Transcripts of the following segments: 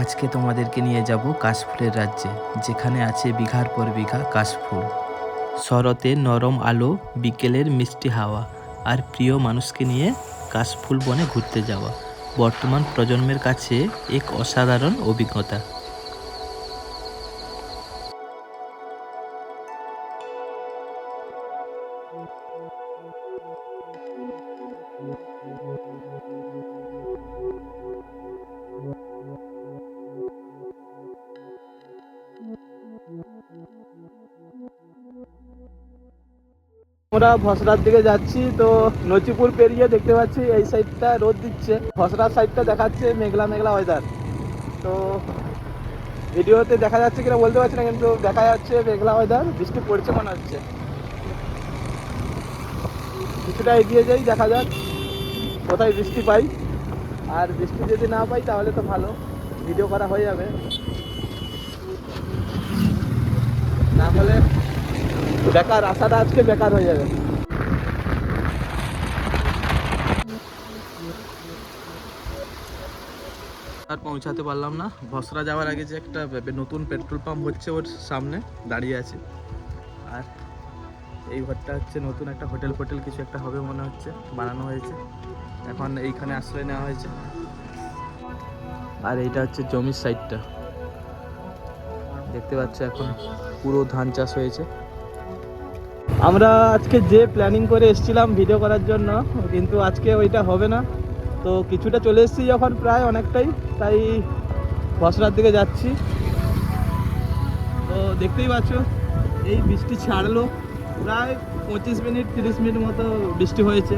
আজকে তোমাদেরকে নিয়ে যাব কাশফুলের রাজ্যে, যেখানে আছে বিঘার পর বিঘা কাশফুল। শরতে নরম আলো, বিকেলের মিষ্টি হাওয়া, আর প্রিয় মানুষকে নিয়ে কাশফুল বনে ঘুরতে যাওয়া। বর্তমান প্রজন্মের কাছে এক অসাধারণ অভিজ্ঞতা। আমরা ভসরার দিকে যাচ্ছি, তো নচিপুর পেরিয়ে দেখতে পাচ্ছি এই সাইডটা রোদ দিচ্ছে। ভসরার সাইডটা দেখাচ্ছে মেঘলা মেঘলা ওয়েদার তো ভিডিওতে দেখা যাচ্ছে কিনা বলতে পারছি না, কিন্তু দেখা যাচ্ছে মেঘলা ওয়েদার বৃষ্টি পড়ছে মনে হচ্ছে। কিছুটা এগিয়ে যাই, দেখা যাক কোথায় বৃষ্টি পাই। আর বৃষ্টি যদি না পাই, তাহলে তো ভালো ভিডিও করা হয়ে যাবে। না হলে বেকার, আশাটা আজকে বেকার হয়ে যাবে। আর পৌঁছাতে পারলাম না। ভসরা যাওয়ার আগে যে একটা নতুন পেট্রোল পাম্প হচ্ছে ওর সামনে, দাঁড়িয়ে আছে। আর এই ঘরটা হচ্ছে নতুন একটা হোটেল ফোটেল, কিছু একটা হবে মনে হচ্ছে, বানানো হয়েছে। এখন এইখানে আশ্রয় নেওয়া হয়েছে। আর এইটা হচ্ছে জমির সাইডটা দেখতে পাচ্ছ এখন পুরো ধান চাষ হয়েছে। আমরা আজকে যে প্ল্যানিং করে এসেছিলাম ভিডিও করার জন্য, কিন্তু আজকে ওইটা হবে না। তো কিছুটা চলে এসেছি যখন প্রায় অনেকটাই, তাই বসরার দিকে যাচ্ছি। তো দেখতেই পাচ্ছ, এই বৃষ্টি ছাড়লো। প্রায় পঁচিশ মিনিট, তিরিশ মিনিট মতো বৃষ্টি হয়েছে।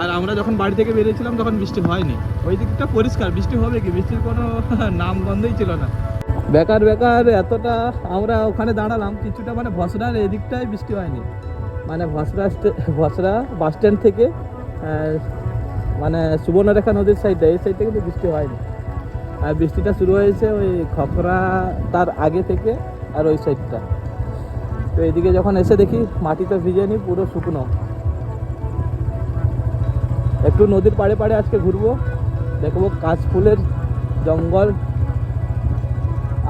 আর আমরা যখন বাড়ি থেকে বেরিয়েছিলাম, তখন বৃষ্টি হয়নি। ওই দিকটা পরিষ্কার, বৃষ্টি হবে কি? বৃষ্টির কোনো নাম গন্ধই ছিল না। বেকার বেকার, এতটা আমরা ওখানে দাঁড়ালাম। কিছুটা মানে ভসরার এদিকটায় বৃষ্টি হয়নি। মানে ভসরা ভসরা বাস স্ট্যান্ড থেকে মানে সুবর্ণরেখা নদীর সাইডটা এই সাইডটা কিন্তু বৃষ্টি হয়নি। আর বৃষ্টিটা শুরু হয়েছে ওই খপরা তার আগে থেকে আর ওই সাইডটা তো এদিকে যখন এসে দেখি মাটি তো ভিজেনি পুরো শুকনো। একটু নদীর পাড়ে পাড়ে আজকে ঘুরবো, দেখব কাশফুলের জঙ্গল।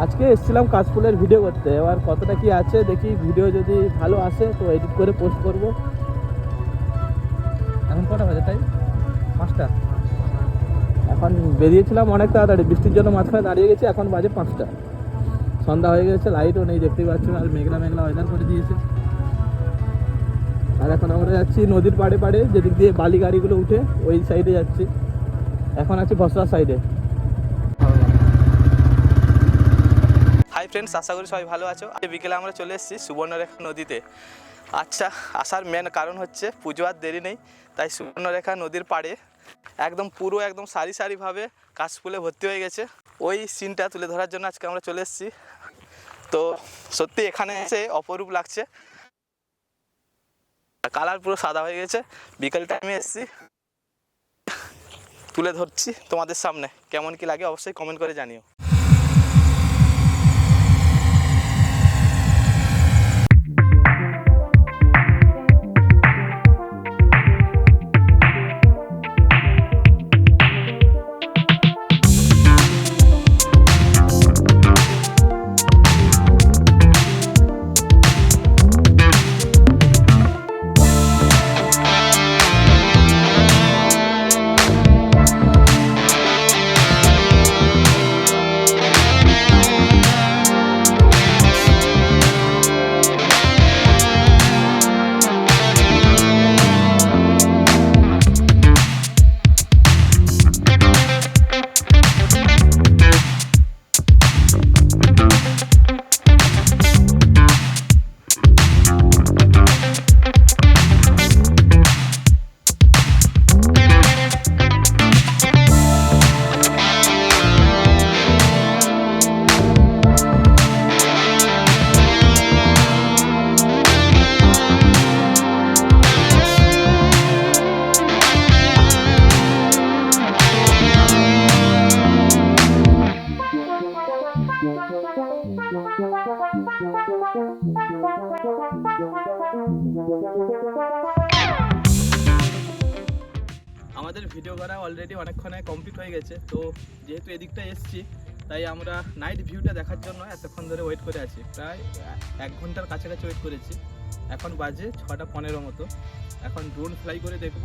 আজকে এসেছিলাম কাশফুলের ভিডিও করতে। এবার কতটা কি আছে দেখি ভিডিও যদি ভালো আসে তো এডিট করে পোস্ট করব। এখন কটা বাজে তাই? পাঁচটা। এখন বেরিয়েছিলাম অনেক তাড়াতাড়ি বৃষ্টির জন্য মাঝখানে দাঁড়িয়ে গেছি এখন বাজে পাঁচটা। সন্ধ্যা হয়ে গেছে লাইটও নেই দেখতেই পাচ্ছ আর মেঘলা মেঘলা ওয়েদার করে দিয়েছে। আর এখন আমরা যাচ্ছি নদীর পাড়ে পাড়ে যেদিক দিয়ে বালি গাড়িগুলো উঠে ওই সাইডে যাচ্ছি। এখন আছি বসরা সাইডে ফ্রেন্ডস আশা করি সবাই ভালো আছো। আজকে বিকেলে আমরা চলে এসেছি সুবর্ণরেখা নদীতে। আচ্ছা আসার মেন কারণ হচ্ছে পুজো আর দেরি নেই, তাই সুবর্ণরেখা নদীর পাড়ে একদম পুরো একদম সারি সারিভাবে কাশফুলে ভর্তি হয়ে গেছে। ওই সিনটা তুলে ধরার জন্য আজকে আমরা চলে এসেছি। তো সত্যি এখানে এসে অপরূপ লাগছে। কালার পুরো সাদা হয়ে গেছে। বিকেল টাইমে এসেছি। তুলে ধরছি তোমাদের সামনে। কেমন কি লাগে অবশ্যই কমেন্ট করে জানিও। আমাদের ভিডিও করা অলরেডি অনেকক্ষণে কমপ্লিট হয়ে গেছে, তো যেহেতু এদিকটা এসছি, তাই আমরা নাইট ভিউটা দেখার জন্য এতক্ষণ ধরে ওয়েট করে আছি। প্রায় এক ঘণ্টার কাছাকাছি ওয়েট করেছি। এখন বাজে ছটা পনেরো মতো। এখন ড্রোন ফ্লাই করে দেখব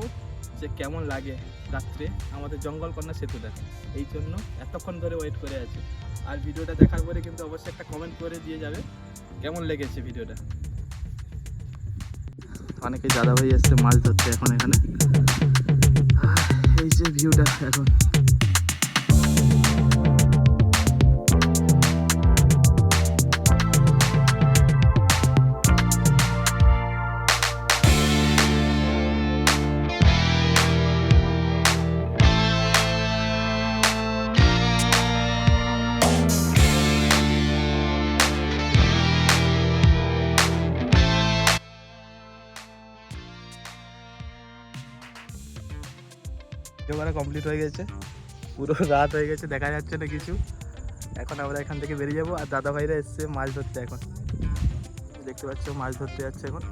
যে কেমন লাগে রাত্রে আমাদের জঙ্গলকন্যা সেতুটা এই জন্য এতক্ষণ ধরে ওয়েট করে আছে। আর ভিডিওটা দেখার পরে কিন্তু অবশ্যই একটা কমেন্ট করে দিয়ে যাবে। কেমন লেগেছে ভিডিওটা? অনেকে দাদা ভাই এসছে মাছ ধরছে এখন এখানে। এই যে ভিউটা এখন। এবারে কমপ্লিট হয়ে গেছে। পুরো রাত হয়ে গেছে, দেখা যাচ্ছে না কিছু। এখন আমরা এখান থেকে বেরিয়ে যাব। আর দাদা ভাইরা এসছে মাছ ধরতে এখন। দেখতে পাচ্ছ মাছ ধরতে যাচ্ছে এখন।